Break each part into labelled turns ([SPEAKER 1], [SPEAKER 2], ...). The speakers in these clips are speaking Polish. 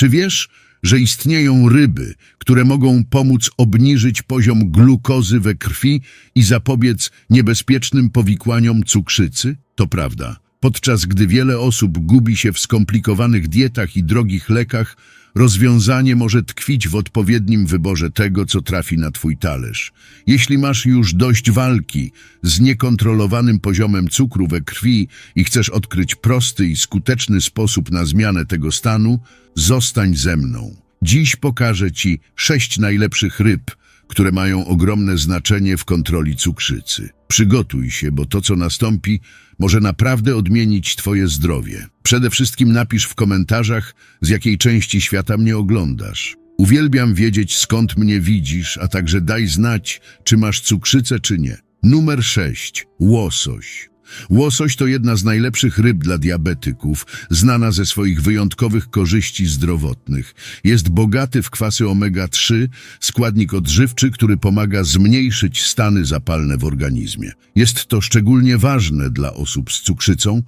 [SPEAKER 1] Czy wiesz, że istnieją ryby, które mogą pomóc obniżyć poziom glukozy we krwi i zapobiec niebezpiecznym powikłaniom cukrzycy? To prawda. Podczas gdy wiele osób gubi się w skomplikowanych dietach i drogich lekach, rozwiązanie może tkwić w odpowiednim wyborze tego, co trafi na Twój talerz. Jeśli masz już dość walki z niekontrolowanym poziomem cukru we krwi i chcesz odkryć prosty i skuteczny sposób na zmianę tego stanu, zostań ze mną. Dziś pokażę Ci sześć najlepszych ryb, które mają ogromne znaczenie w kontroli cukrzycy. Przygotuj się, bo to, co nastąpi, może naprawdę odmienić Twoje zdrowie. Przede wszystkim napisz w komentarzach, z jakiej części świata mnie oglądasz. Uwielbiam wiedzieć, skąd mnie widzisz, a także daj znać, czy masz cukrzycę, czy nie. Numer 6. Łosoś. Łosoś to jedna z najlepszych ryb dla diabetyków, znana ze swoich wyjątkowych korzyści zdrowotnych. Jest bogaty w kwasy omega-3, składnik odżywczy, który pomaga zmniejszyć stany zapalne w organizmie. Jest to szczególnie ważne dla osób z cukrzycą,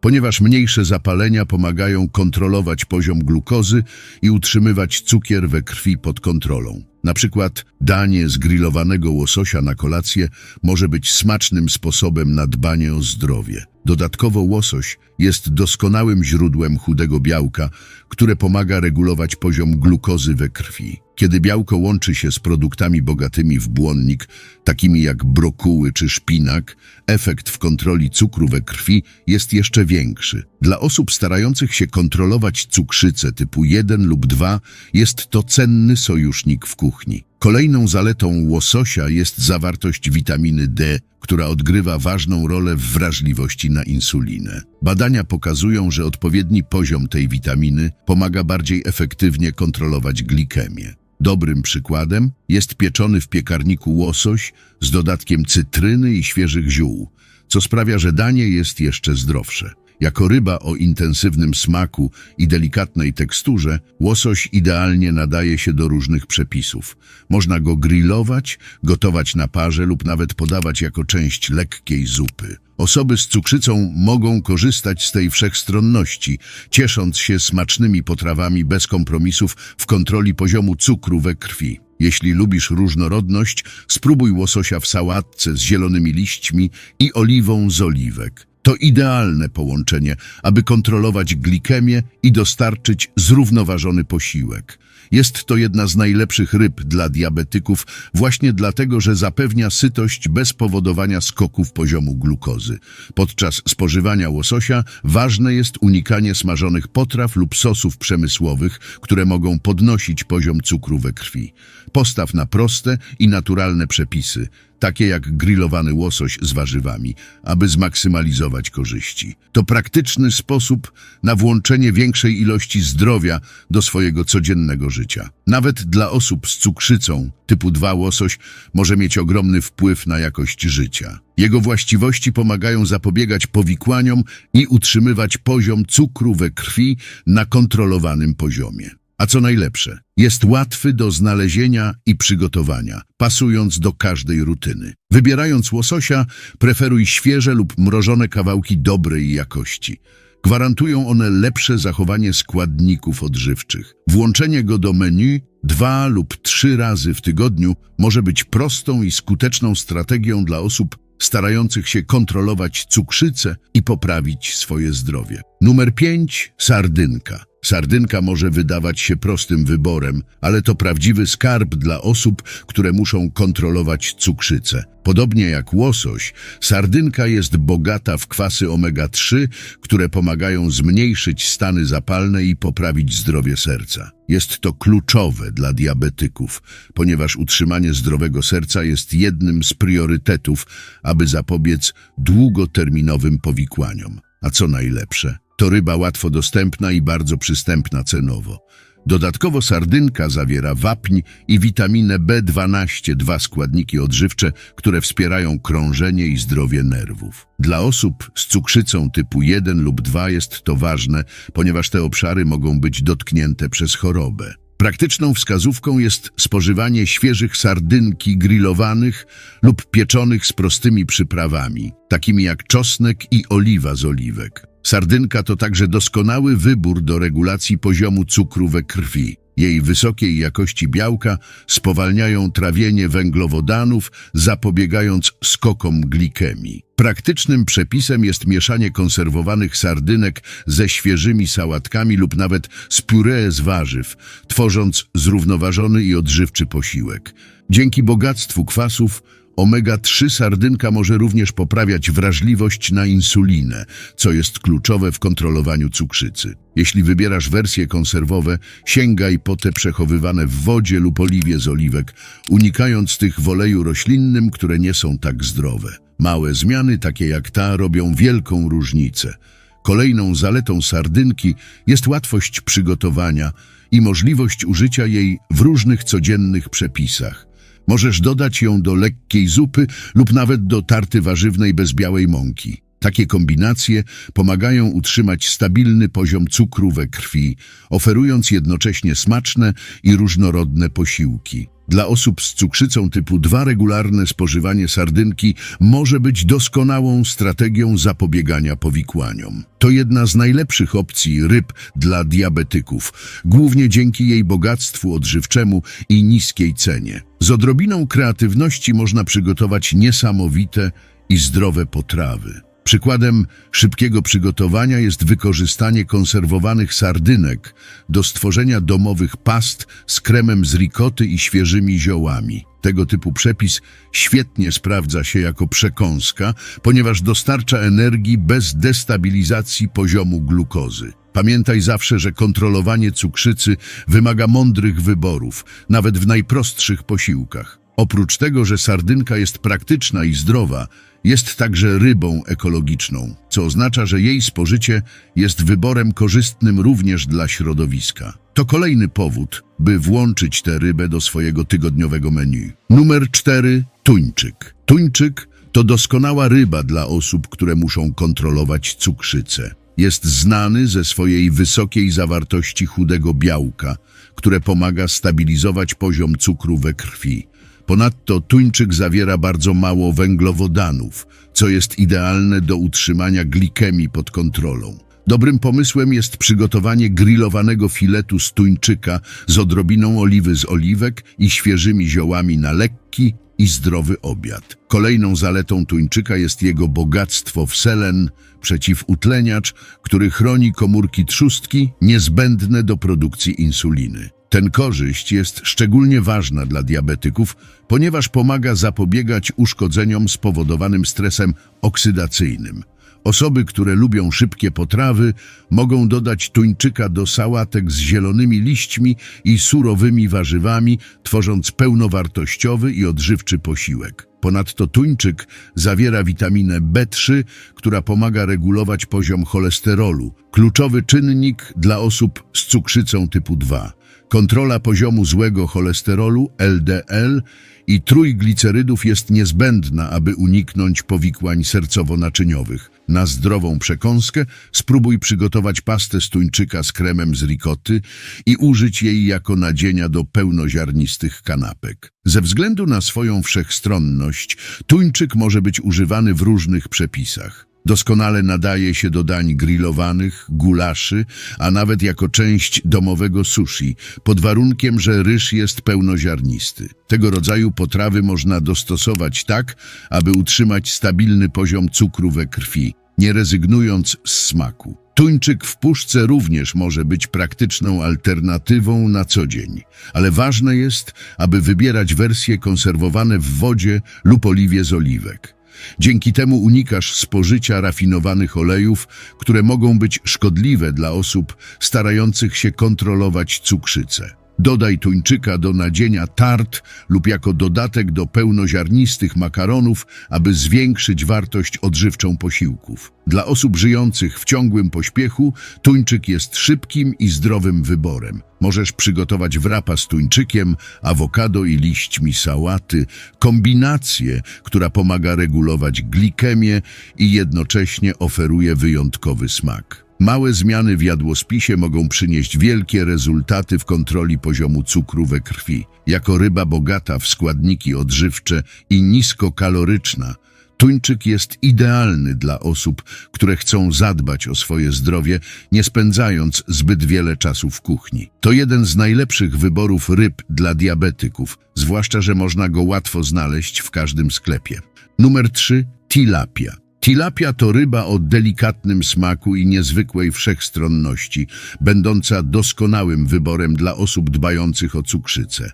[SPEAKER 1] ponieważ mniejsze zapalenia pomagają kontrolować poziom glukozy i utrzymywać cukier we krwi pod kontrolą. Na przykład danie z grillowanego łososia na kolację może być smacznym sposobem na dbanie o zdrowie. Dodatkowo łosoś jest doskonałym źródłem chudego białka, które pomaga regulować poziom glukozy we krwi. Kiedy białko łączy się z produktami bogatymi w błonnik, takimi jak brokuły czy szpinak, efekt w kontroli cukru we krwi jest jeszcze większy. Dla osób starających się kontrolować cukrzycę typu 1 lub 2 jest to cenny sojusznik w kuchni. Kolejną zaletą łososia jest zawartość witaminy D, która odgrywa ważną rolę w wrażliwości na insulinę. Badania pokazują, że odpowiedni poziom tej witaminy pomaga bardziej efektywnie kontrolować glikemię. Dobrym przykładem jest pieczony w piekarniku łosoś z dodatkiem cytryny i świeżych ziół, co sprawia, że danie jest jeszcze zdrowsze. Jako ryba o intensywnym smaku i delikatnej teksturze, łosoś idealnie nadaje się do różnych przepisów. Można go grillować, gotować na parze lub nawet podawać jako część lekkiej zupy. Osoby z cukrzycą mogą korzystać z tej wszechstronności, ciesząc się smacznymi potrawami bez kompromisów w kontroli poziomu cukru we krwi. Jeśli lubisz różnorodność, spróbuj łososia w sałatce z zielonymi liśćmi i oliwą z oliwek. To idealne połączenie, aby kontrolować glikemię i dostarczyć zrównoważony posiłek. Jest to jedna z najlepszych ryb dla diabetyków właśnie dlatego, że zapewnia sytość bez powodowania skoków poziomu glukozy. Podczas spożywania łososia ważne jest unikanie smażonych potraw lub sosów przemysłowych, które mogą podnosić poziom cukru we krwi. Postaw na proste i naturalne przepisy, takie jak grillowany łosoś z warzywami, aby zmaksymalizować korzyści. To praktyczny sposób na włączenie większej ilości zdrowia do swojego codziennego życia. Nawet dla osób z cukrzycą typu 2 łosoś może mieć ogromny wpływ na jakość życia. Jego właściwości pomagają zapobiegać powikłaniom i utrzymywać poziom cukru we krwi na kontrolowanym poziomie. A co najlepsze, jest łatwy do znalezienia i przygotowania, pasując do każdej rutyny. Wybierając łososia, preferuj świeże lub mrożone kawałki dobrej jakości. Gwarantują one lepsze zachowanie składników odżywczych. Włączenie go do menu dwa lub trzy razy w tygodniu może być prostą i skuteczną strategią dla osób starających się kontrolować cukrzycę i poprawić swoje zdrowie. Numer 5. Sardynka. Sardynka może wydawać się prostym wyborem, ale to prawdziwy skarb dla osób, które muszą kontrolować cukrzycę. Podobnie jak łosoś, sardynka jest bogata w kwasy omega-3, które pomagają zmniejszyć stany zapalne i poprawić zdrowie serca. Jest to kluczowe dla diabetyków, ponieważ utrzymanie zdrowego serca jest jednym z priorytetów, aby zapobiec długoterminowym powikłaniom. A co najlepsze, to ryba łatwo dostępna i bardzo przystępna cenowo. Dodatkowo sardynka zawiera wapń i witaminę B12, dwa składniki odżywcze, które wspierają krążenie i zdrowie nerwów. Dla osób z cukrzycą typu 1 lub 2 jest to ważne, ponieważ te obszary mogą być dotknięte przez chorobę. Praktyczną wskazówką jest spożywanie świeżych sardynki grillowanych lub pieczonych z prostymi przyprawami, takimi jak czosnek i oliwa z oliwek. Sardynka to także doskonały wybór do regulacji poziomu cukru we krwi. Jej wysokiej jakości białka spowalniają trawienie węglowodanów, zapobiegając skokom glikemii. Praktycznym przepisem jest mieszanie konserwowanych sardynek ze świeżymi sałatkami lub nawet z puree z warzyw, tworząc zrównoważony i odżywczy posiłek. Dzięki bogactwu kwasów Omega-3 sardynka może również poprawiać wrażliwość na insulinę, co jest kluczowe w kontrolowaniu cukrzycy. Jeśli wybierasz wersje konserwowe, sięgaj po te przechowywane w wodzie lub oliwie z oliwek, unikając tych w oleju roślinnym, które nie są tak zdrowe. Małe zmiany, takie jak ta, robią wielką różnicę. Kolejną zaletą sardynki jest łatwość przygotowania i możliwość użycia jej w różnych codziennych przepisach. Możesz dodać ją do lekkiej zupy lub nawet do tarty warzywnej bez białej mąki. Takie kombinacje pomagają utrzymać stabilny poziom cukru we krwi, oferując jednocześnie smaczne i różnorodne posiłki. Dla osób z cukrzycą typu 2 regularne spożywanie sardynki może być doskonałą strategią zapobiegania powikłaniom. To jedna z najlepszych opcji ryb dla diabetyków, głównie dzięki jej bogactwu odżywczemu i niskiej cenie. Z odrobiną kreatywności można przygotować niesamowite i zdrowe potrawy. Przykładem szybkiego przygotowania jest wykorzystanie konserwowanych sardynek do stworzenia domowych past z kremem z rikoty i świeżymi ziołami. Tego typu przepis świetnie sprawdza się jako przekąska, ponieważ dostarcza energii bez destabilizacji poziomu glukozy. Pamiętaj zawsze, że kontrolowanie cukrzycy wymaga mądrych wyborów, nawet w najprostszych posiłkach. Oprócz tego, że sardynka jest praktyczna i zdrowa, jest także rybą ekologiczną, co oznacza, że jej spożycie jest wyborem korzystnym również dla środowiska. To kolejny powód, by włączyć tę rybę do swojego tygodniowego menu. Numer 4. Tuńczyk. Tuńczyk to doskonała ryba dla osób, które muszą kontrolować cukrzycę. Jest znany ze swojej wysokiej zawartości chudego białka, które pomaga stabilizować poziom cukru we krwi. Ponadto tuńczyk zawiera bardzo mało węglowodanów, co jest idealne do utrzymania glikemii pod kontrolą. Dobrym pomysłem jest przygotowanie grillowanego filetu z tuńczyka z odrobiną oliwy z oliwek i świeżymi ziołami na lekki i zdrowy obiad. Kolejną zaletą tuńczyka jest jego bogactwo w selen, przeciwutleniacz, który chroni komórki trzustki niezbędne do produkcji insuliny. Ten korzyść jest szczególnie ważna dla diabetyków, ponieważ pomaga zapobiegać uszkodzeniom spowodowanym stresem oksydacyjnym. Osoby, które lubią szybkie potrawy, mogą dodać tuńczyka do sałatek z zielonymi liśćmi i surowymi warzywami, tworząc pełnowartościowy i odżywczy posiłek. Ponadto tuńczyk zawiera witaminę B3, która pomaga regulować poziom cholesterolu, kluczowy czynnik dla osób z cukrzycą typu 2. Kontrola poziomu złego cholesterolu LDL i trójglicerydów jest niezbędna, aby uniknąć powikłań sercowo-naczyniowych. Na zdrową przekąskę spróbuj przygotować pastę z tuńczyka z kremem z rikoty i użyć jej jako nadzienia do pełnoziarnistych kanapek. Ze względu na swoją wszechstronność, tuńczyk może być używany w różnych przepisach. Doskonale nadaje się do dań grillowanych, gulaszy, a nawet jako część domowego sushi, pod warunkiem, że ryż jest pełnoziarnisty. Tego rodzaju potrawy można dostosować tak, aby utrzymać stabilny poziom cukru we krwi, nie rezygnując z smaku. Tuńczyk w puszce również może być praktyczną alternatywą na co dzień, ale ważne jest, aby wybierać wersje konserwowane w wodzie lub oliwie z oliwek. Dzięki temu unikasz spożycia rafinowanych olejów, które mogą być szkodliwe dla osób starających się kontrolować cukrzycę. Dodaj tuńczyka do nadzienia tart lub jako dodatek do pełnoziarnistych makaronów, aby zwiększyć wartość odżywczą posiłków. Dla osób żyjących w ciągłym pośpiechu tuńczyk jest szybkim i zdrowym wyborem. Możesz przygotować wrapa z tuńczykiem, awokado i liśćmi sałaty, kombinację, która pomaga regulować glikemię i jednocześnie oferuje wyjątkowy smak. Małe zmiany w jadłospisie mogą przynieść wielkie rezultaty w kontroli poziomu cukru we krwi. Jako ryba bogata w składniki odżywcze i niskokaloryczna, Tuńczyk jest idealny dla osób, które chcą zadbać o swoje zdrowie, nie spędzając zbyt wiele czasu w kuchni. To jeden z najlepszych wyborów ryb dla diabetyków, zwłaszcza, że można go łatwo znaleźć w każdym sklepie. Numer 3. Tilapia. Tilapia to ryba o delikatnym smaku i niezwykłej wszechstronności, będąca doskonałym wyborem dla osób dbających o cukrzycę.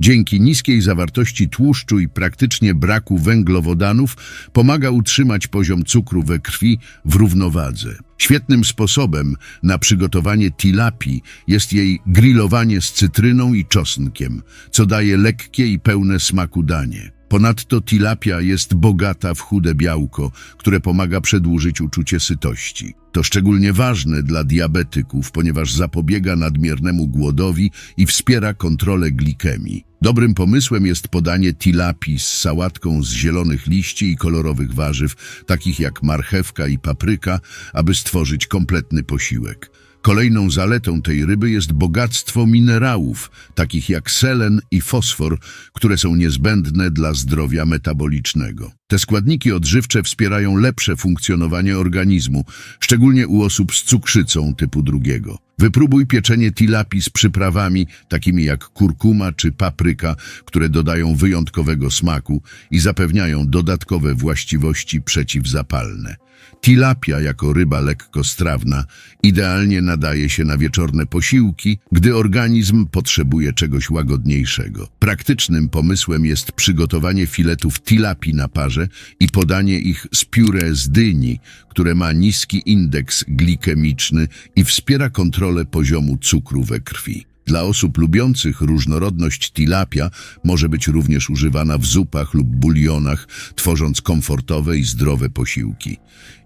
[SPEAKER 1] Dzięki niskiej zawartości tłuszczu i praktycznie braku węglowodanów pomaga utrzymać poziom cukru we krwi w równowadze. Świetnym sposobem na przygotowanie tilapii jest jej grillowanie z cytryną i czosnkiem, co daje lekkie i pełne smaku danie. Ponadto tilapia jest bogata w chude białko, które pomaga przedłużyć uczucie sytości. To szczególnie ważne dla diabetyków, ponieważ zapobiega nadmiernemu głodowi i wspiera kontrolę glikemii. Dobrym pomysłem jest podanie tilapii z sałatką z zielonych liści i kolorowych warzyw, takich jak marchewka i papryka, aby stworzyć kompletny posiłek. Kolejną zaletą tej ryby jest bogactwo minerałów, takich jak selen i fosfor, które są niezbędne dla zdrowia metabolicznego. Te składniki odżywcze wspierają lepsze funkcjonowanie organizmu, szczególnie u osób z cukrzycą typu drugiego. Wypróbuj pieczenie tilapii z przyprawami takimi jak kurkuma czy papryka, które dodają wyjątkowego smaku i zapewniają dodatkowe właściwości przeciwzapalne. Tilapia jako ryba lekkostrawna idealnie nadaje się na wieczorne posiłki, gdy organizm potrzebuje czegoś łagodniejszego. Praktycznym pomysłem jest przygotowanie filetów tilapii na parze i podanie ich z pióre z dyni, które ma niski indeks glikemiczny i wspiera kontrolę poziomu cukru we krwi. Dla osób lubiących różnorodność tilapia może być również używana w zupach lub bulionach, tworząc komfortowe i zdrowe posiłki.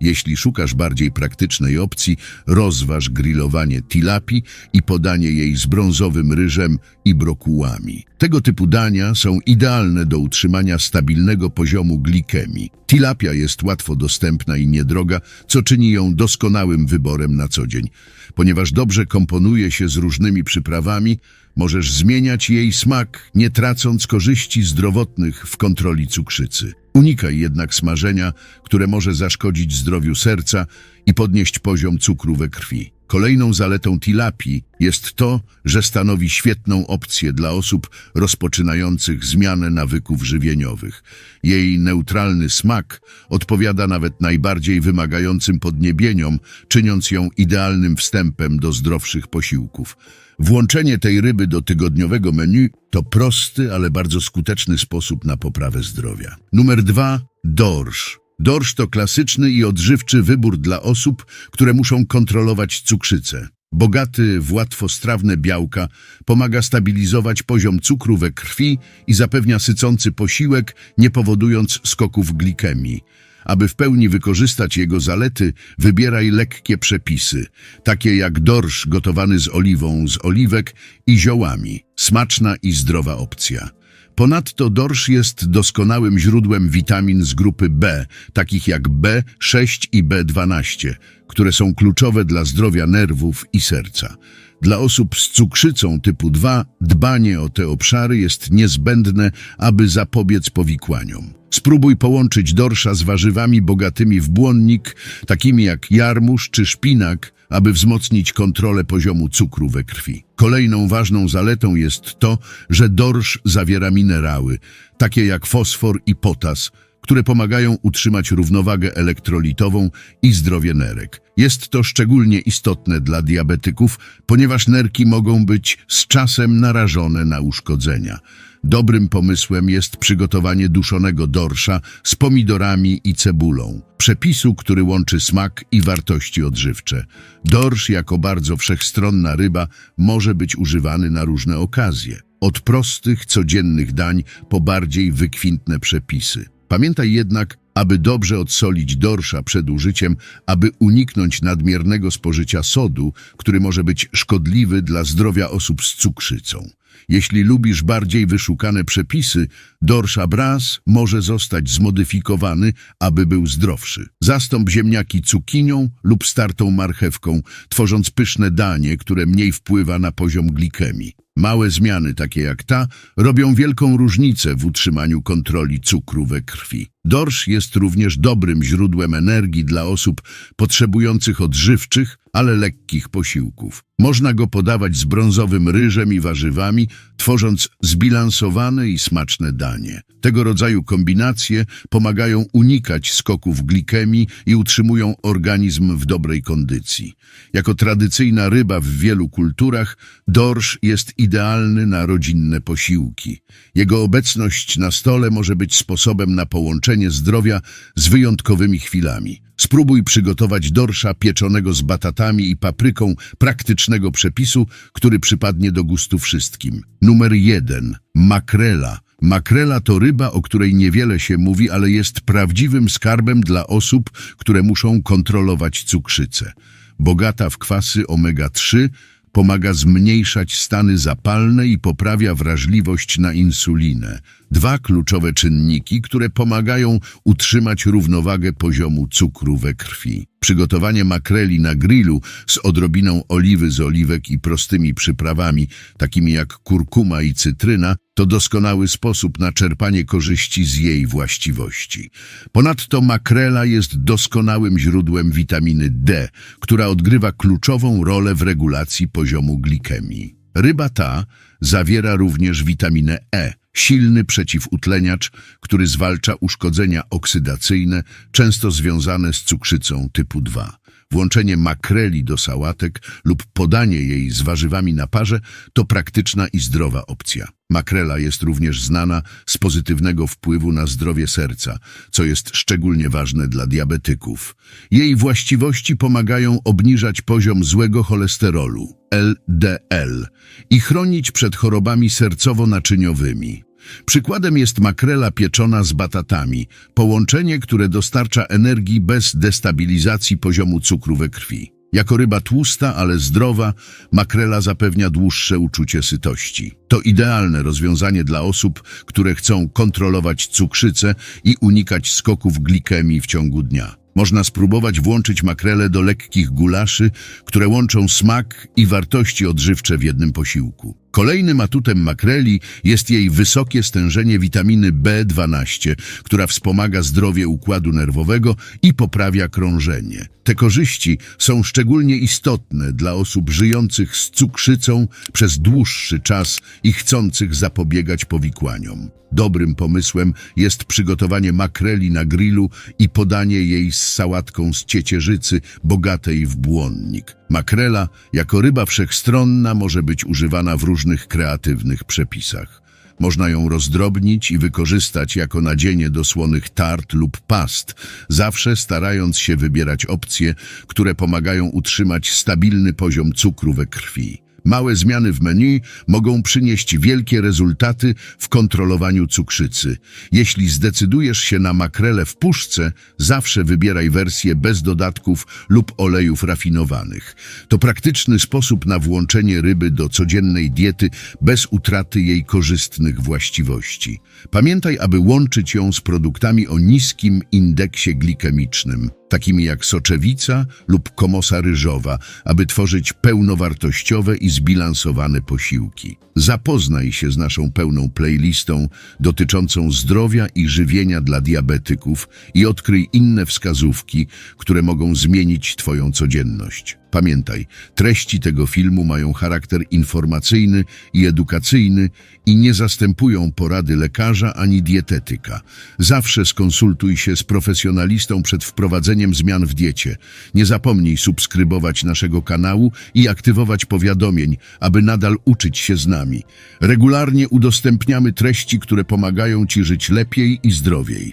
[SPEAKER 1] Jeśli szukasz bardziej praktycznej opcji, rozważ grillowanie tilapii i podanie jej z brązowym ryżem i brokułami. Tego typu dania są idealne do utrzymania stabilnego poziomu glikemii. Tilapia jest łatwo dostępna i niedroga, co czyni ją doskonałym wyborem na co dzień. Ponieważ dobrze komponuje się z różnymi przyprawami, możesz zmieniać jej smak, nie tracąc korzyści zdrowotnych w kontroli cukrzycy. Unikaj jednak smażenia, które może zaszkodzić zdrowiu serca i podnieść poziom cukru we krwi. Kolejną zaletą tilapii jest to, że stanowi świetną opcję dla osób rozpoczynających zmianę nawyków żywieniowych. Jej neutralny smak odpowiada nawet najbardziej wymagającym podniebieniom, czyniąc ją idealnym wstępem do zdrowszych posiłków. Włączenie tej ryby do tygodniowego menu to prosty, ale bardzo skuteczny sposób na poprawę zdrowia. Numer dwa. Dorsz. Dorsz to klasyczny i odżywczy wybór dla osób, które muszą kontrolować cukrzycę. Bogaty w łatwostrawne białka pomaga stabilizować poziom cukru we krwi i zapewnia sycący posiłek, nie powodując skoków glikemii. Aby w pełni wykorzystać jego zalety, wybieraj lekkie przepisy, takie jak dorsz gotowany z oliwą z oliwek i ziołami. Smaczna i zdrowa opcja. Ponadto dorsz jest doskonałym źródłem witamin z grupy B, takich jak B6 i B12, które są kluczowe dla zdrowia nerwów i serca. Dla osób z cukrzycą typu 2 dbanie o te obszary jest niezbędne, aby zapobiec powikłaniom. Spróbuj połączyć dorsza z warzywami bogatymi w błonnik, takimi jak jarmuż czy szpinak, aby wzmocnić kontrolę poziomu cukru we krwi. Kolejną ważną zaletą jest to, że dorsz zawiera minerały, takie jak fosfor i potas, które pomagają utrzymać równowagę elektrolitową i zdrowie nerek. Jest to szczególnie istotne dla diabetyków, ponieważ nerki mogą być z czasem narażone na uszkodzenia. Dobrym pomysłem jest przygotowanie duszonego dorsza z pomidorami i cebulą. Przepisu, który łączy smak i wartości odżywcze. Dorsz jako bardzo wszechstronna ryba może być używany na różne okazje. Od prostych, codziennych dań po bardziej wykwintne przepisy. Pamiętaj jednak, aby dobrze odsolić dorsza przed użyciem, aby uniknąć nadmiernego spożycia sodu, który może być szkodliwy dla zdrowia osób z cukrzycą. Jeśli lubisz bardziej wyszukane przepisy, dorsz abras może zostać zmodyfikowany, aby był zdrowszy. Zastąp ziemniaki cukinią lub startą marchewką, tworząc pyszne danie, które mniej wpływa na poziom glikemii. Małe zmiany, takie jak ta, robią wielką różnicę w utrzymaniu kontroli cukru we krwi. Dorsz jest również dobrym źródłem energii dla osób potrzebujących odżywczych, ale lekkich posiłków. Można go podawać z brązowym ryżem i warzywami, tworząc zbilansowane i smaczne danie. Tego rodzaju kombinacje pomagają unikać skoków glikemii i utrzymują organizm w dobrej kondycji. Jako tradycyjna ryba w wielu kulturach, dorsz jest idealny na rodzinne posiłki. Jego obecność na stole może być sposobem na połączenie zdrowia z wyjątkowymi chwilami. Spróbuj przygotować dorsza pieczonego z batatami i papryką praktycznego przepisu, który przypadnie do gustu wszystkim. Numer jeden. Makrela. Makrela to ryba, o której niewiele się mówi, ale jest prawdziwym skarbem dla osób, które muszą kontrolować cukrzycę. Bogata w kwasy omega-3, pomaga zmniejszać stany zapalne i poprawia wrażliwość na insulinę. Dwa kluczowe czynniki, które pomagają utrzymać równowagę poziomu cukru we krwi. Przygotowanie makreli na grillu z odrobiną oliwy z oliwek i prostymi przyprawami, takimi jak kurkuma i cytryna, to doskonały sposób na czerpanie korzyści z jej właściwości. Ponadto makrela jest doskonałym źródłem witaminy D, która odgrywa kluczową rolę w regulacji poziomu glikemii. Ryba ta zawiera również witaminę E, silny przeciwutleniacz, który zwalcza uszkodzenia oksydacyjne, często związane z cukrzycą typu 2. Włączenie makreli do sałatek lub podanie jej z warzywami na parze to praktyczna i zdrowa opcja. Makrela jest również znana z pozytywnego wpływu na zdrowie serca, co jest szczególnie ważne dla diabetyków. Jej właściwości pomagają obniżać poziom złego cholesterolu, LDL, i chronić przed chorobami sercowo-naczyniowymi. Przykładem jest makrela pieczona z batatami, połączenie, które dostarcza energii bez destabilizacji poziomu cukru we krwi. Jako ryba tłusta, ale zdrowa, makrela zapewnia dłuższe uczucie sytości. To idealne rozwiązanie dla osób, które chcą kontrolować cukrzycę i unikać skoków glikemii w ciągu dnia. Można spróbować włączyć makrelę do lekkich gulaszy, które łączą smak i wartości odżywcze w jednym posiłku. Kolejnym atutem makreli jest jej wysokie stężenie witaminy B12, która wspomaga zdrowie układu nerwowego i poprawia krążenie. Te korzyści są szczególnie istotne dla osób żyjących z cukrzycą przez dłuższy czas i chcących zapobiegać powikłaniom. Dobrym pomysłem jest przygotowanie makreli na grillu i podanie jej z sałatką z ciecierzycy bogatej w błonnik. Makrela, jako ryba wszechstronna, może być używana w różnych kreatywnych przepisach. Można ją rozdrobnić i wykorzystać jako nadzienie do słonych tart lub past, zawsze starając się wybierać opcje, które pomagają utrzymać stabilny poziom cukru we krwi. Małe zmiany w menu mogą przynieść wielkie rezultaty w kontrolowaniu cukrzycy. Jeśli zdecydujesz się na makrelę w puszce, zawsze wybieraj wersję bez dodatków lub olejów rafinowanych. To praktyczny sposób na włączenie ryby do codziennej diety bez utraty jej korzystnych właściwości. Pamiętaj, aby łączyć ją z produktami o niskim indeksie glikemicznym takimi jak soczewica lub komosa ryżowa, aby tworzyć pełnowartościowe zbilansowane posiłki. Zapoznaj się z naszą pełną playlistą dotyczącą zdrowia i żywienia dla diabetyków i odkryj inne wskazówki, które mogą zmienić Twoją codzienność. Pamiętaj, treści tego filmu mają charakter informacyjny i edukacyjny i nie zastępują porady lekarza ani dietetyka. Zawsze skonsultuj się z profesjonalistą przed wprowadzeniem zmian w diecie. Nie zapomnij subskrybować naszego kanału i aktywować powiadomień, aby nadal uczyć się z nami. Regularnie udostępniamy treści, które pomagają Ci żyć lepiej i zdrowiej.